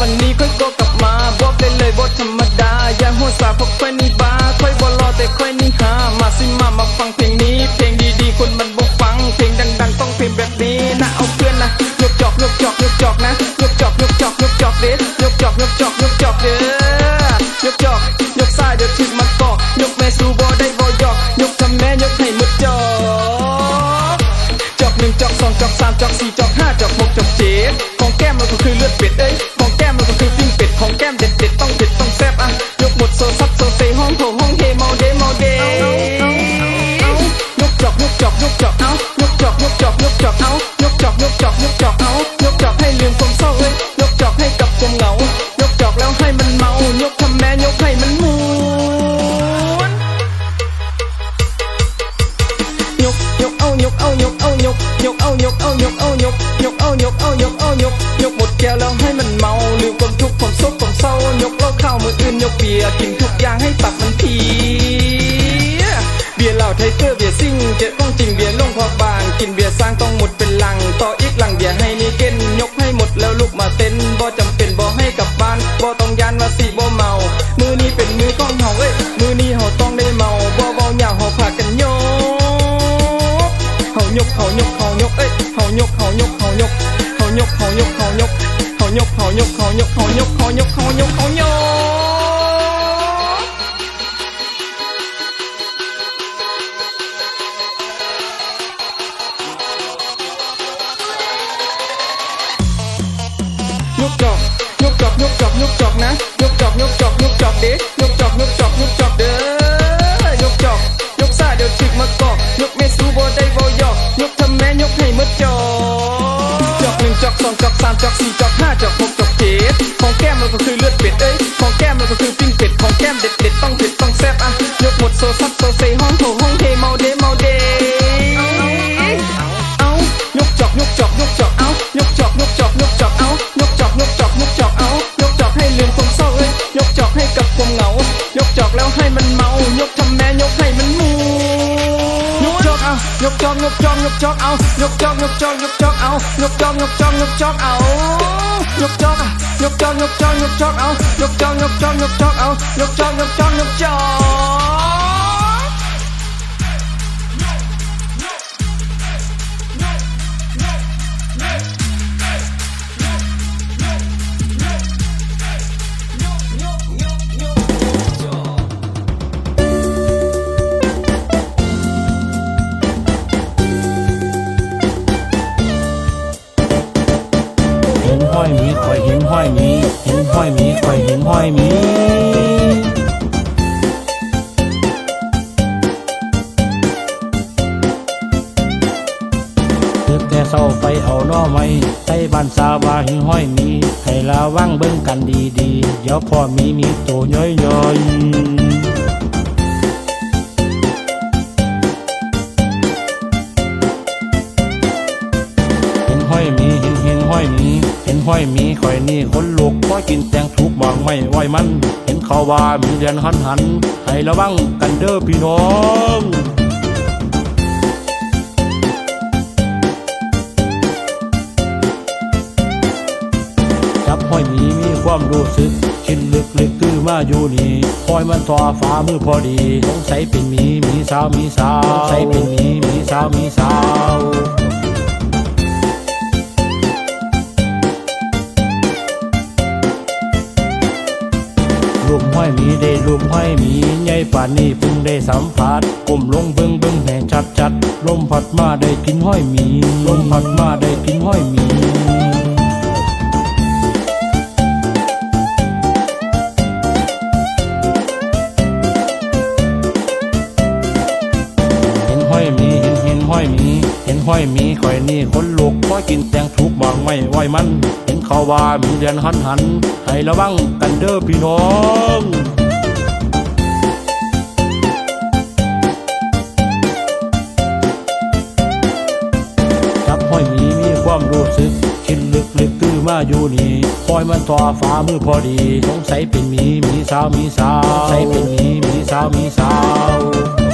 วันนี้ค่อยก็กลับมาบอกได้เลยบทธรรมดา อย่าหัวสาพวกค่อยนี่บ้าค่อยบอรอแต่ค่อยนี่หามาสิมามาฟัง ข้าวมืออื่นยกเบียร์กินทุกอย่างให้ตับมันพีเบียร์เหล้าไทเกอร์เบียร์ซิ่งเจ็ดต้องจริงเบียร์ลงพอบางกินเบียร์สร้างต้องหมดเป็นลัง ต่ออีกหลังเบียร์ให้นี่เก้นยกให้หมดแล้วลุกมาเต้นบ่จำเป็นบ่ให้กลับบ้านบ่ต้องยานว่าสิบ่เมา มือนี้เป็นมือของเฮาเอ้ยมือนี้เฮาต้องได้เมาบ่เว้าหยาเฮาพากันโยกเฮายกเฮายกเฮายกเอ้ยเฮายกเฮายกเฮายกเฮายกเฮายกเฮายกเฮายกเฮายกเฮายกเฮายกเฮายกเฮายกเฮายกามจอกสี่จอกห้าจอกหกจอกเจ็ดของแก้มมันก็คือเลือดเป็ดเอ้ยของแก้มมันก็คือปิ้งเป็ดของแก้มเด็ดเด็ดต้องเด็ดต้องแซ่บอะยกหมดโซซับโซเซห้องโถห้องเทเมาเดเมาเดเอายกจอกยกจอกยกจอกเอายกจอกยกจอกยกจอกเอายกจอกยกจอกยกจอกเอายกจอกให้ลืมความเศร้าเอ้ยยกจอกให้กับความเหงายกจอกแล้วให้มันเมายกทำแม่ ยกจอกยกจอกยกจอกเอายกจอกยกจอกยกจอกเอายกจอกยกจอกยกจอกเอายกจอกยกจอกยกจอกยกจอกเอายกจอกยกจอกยกจอกเอายกจอกยกจอกยกจอก แต่เศร้าไปเอาน้อไม้ใต้บ้านสาวาเห็นห้อยมีให้ระวังเบิ่งกันดีๆเดี๋ยวพ่อมีมีโตย้อยๆเห็นห้อยมีเห็นเห็นห้อยมีเห็นห้อยมีข่อยนี่คนลูกก็กินแตงทุกบางไม่ไหวมัน เห็นเขาว่ามีเรียนหันหันให้ระวังกันเด้อพี่น้อง อมาอยู่นี่คอยมันทอฟ้ามือพอดีสงสัยเป็นหมีมีสาวมีสาวสงสัยเป็นหมีมีสาวมีสาวรูปห้อยหมีได้รูปห้อยหมีใหญ่ป่านนี้เพิ่งได้สัมผัสก้มลงเบิ่งเบิ่งแห่ชัดชัดลมพัดมาได้กินห้อยหมีลมพัดมาได้กินห้อยหมี ห้อยมีข่อยนี่คนลูกก็กินแตงทุกบางไม่ไหวมัน เห็นเขาว่ามีเรียนหันหัน ให้ระวังกันเด้อพี่น้องจับห้อยมีมีความรู้สึกชินลึกลึกคือมาอยู่นี่คอยมันทอฟ้ามือพอดีสงสัยเป็นมีมีสาวมีสาวสงสัยเป็นมีมีสาวมีสาว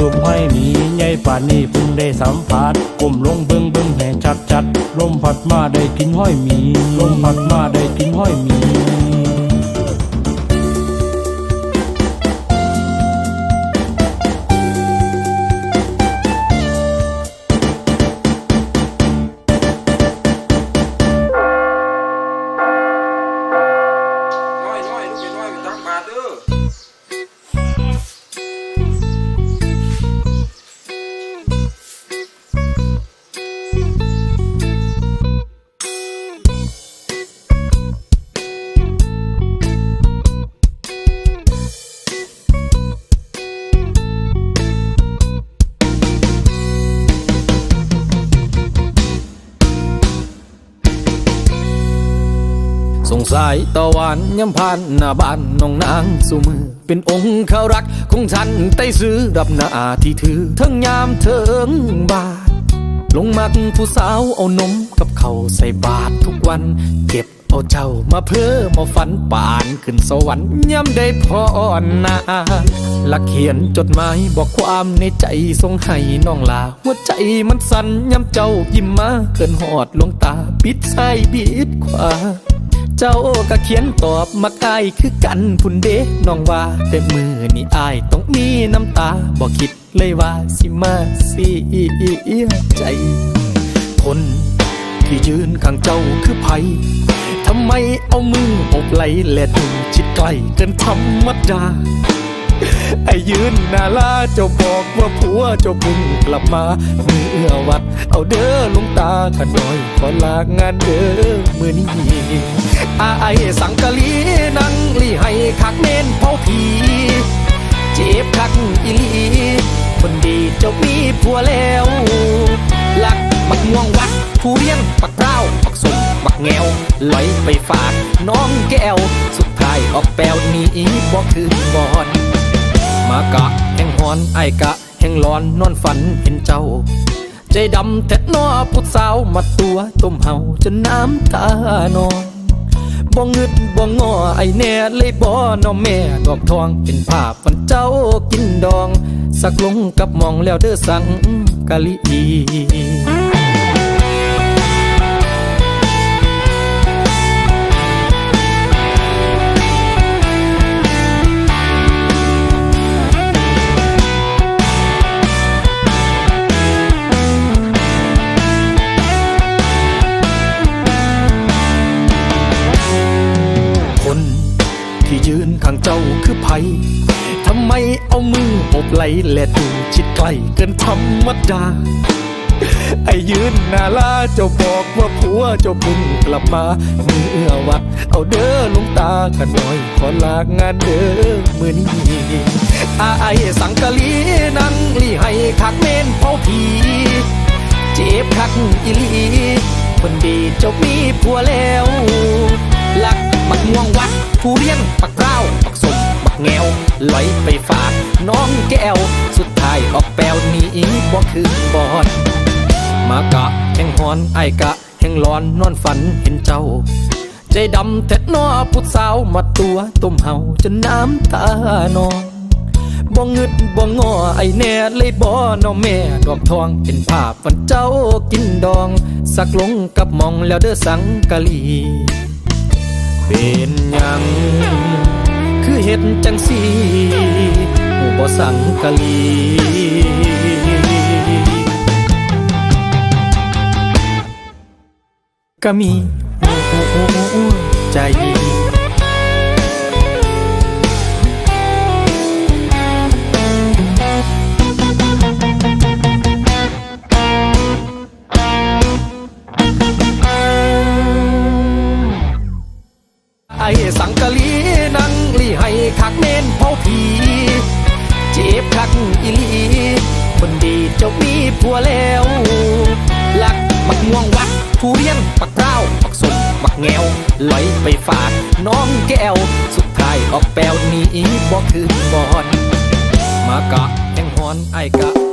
รูปห้อยหมีได้รูรูปห้อยหมีใหญ่ป่านนี้เพิ่งได้สัมผัสก้มลงเบิ่งเบิ่งแห่ชัดชัดลมพัดมาได้กินห้อยหมีลมพัดมาได้กินห้อยหมี สงสัยตะวันย้ำพันหน้าบ้านน้องนางสุมือ เป็นองค์เขารักของฉันไต้ซื้อรับหน้าที่ถือทั้งยามเถิงบาท ลงมักผู้สาวเอานมกับเขาใส่บาททุกวัน เก็บเอาเจ้ามาเพื่อมาฝันป่านขึ้นสวรรค์ย่ำได้พอนาลักเขียนจดหมายบอกความในใจทรงให้น้องลา หัวใจมันสั่นย่ำเจ้ายิ้มมาเกินหอดลงตาปิดใส่บิดขวา เจ้าก็เขียนตอบมาไกลคือกันพุ่นเด้น้องว่าแต่มือนี่อายต้องมีน้ำตาบอกคิดเลยว่าสิมาเสียใจ คนที่ยืนข้างเจ้าคือไผทำไมเอามืออบไหลและดึงชิดไกลเกินธรรมดา ไอ้ยืนนาลาเจ้าบอกว่าผัวเจ้าเพึ่งกลับมาเมื่อวัด เอาเด้อลุงตาขน้อยขอลางานเด้อมือนี้อาไอสังกะลีนังลีให้คักเน้นเผาผีเจ็บคักอีลี คนดีเจ้ามีผัวแล้วหลักบักม่วงวัดผู้เรียงปักเปล่าปักสมปักแงวลอยไปฝากน้องแก้ว สุดท้ายออกแปลวนี้บอกคืนบอน มากะ แห่งหอนไอกะ แห่งร้อนนอนฝันเห็นเจ้า ใจดำแท้นอผู้สาวมาตัวต้มเฮาจนน้ำตานองบ่งึดบ่งอไอแน่เลยบ่นอแม่ดอกทองเป็นภาพวันเจ้ากินดอง สักลงกับมองแล้วเด้อสังกะลี ที่ยืนข้างเจ้าคือไผทำไมเอามืออบไหลและดูชิดใกล้เกินธรรมดา ไอ้ยืนหนาลาเจ้าบอกว่าผัวเจ้าเพึ่งกลับมาเมื่อวัด เอาเด้อลุงตาขน้อยขอลางานเด้อมือนี้อาไอสังกะลีนังลีให้คักเมนเผาผีเจ็บคักอีลีคนดีเจ้ามีผัวแล้วหลักมักม่วงวัด ผู้เรียงปักเปล่าปักสมปักแงวลอยไปฝากน้องแก้ว สุดท้ายออกแปลวนี้บ่คืนบอดมากะแห่งหอนไอกะ แห่งร้อนนอนฝันเห็นเจ้า ใจดำแท้นอผู้สาวมาตัวต้มเฮาจนน้ำตานองบ่งึดบ่งอไอแน่เลยบ่น้อแม่ดอกทองเป็นภาพวันเจ้ากินดอง สักลงกับมองแล้วเด้อสังกะลี เป็นหยัง คือเห็ดจังสีหูบ่สังกะลีก็มีใจ ม่วงวัดผู้เรียงปักเป้าปักสมปักแงวลอยไปฝากน้องแก้ว สุดท้ายออกแปลวนี้บอกคือบอนมากะแห่งหอนไอกะ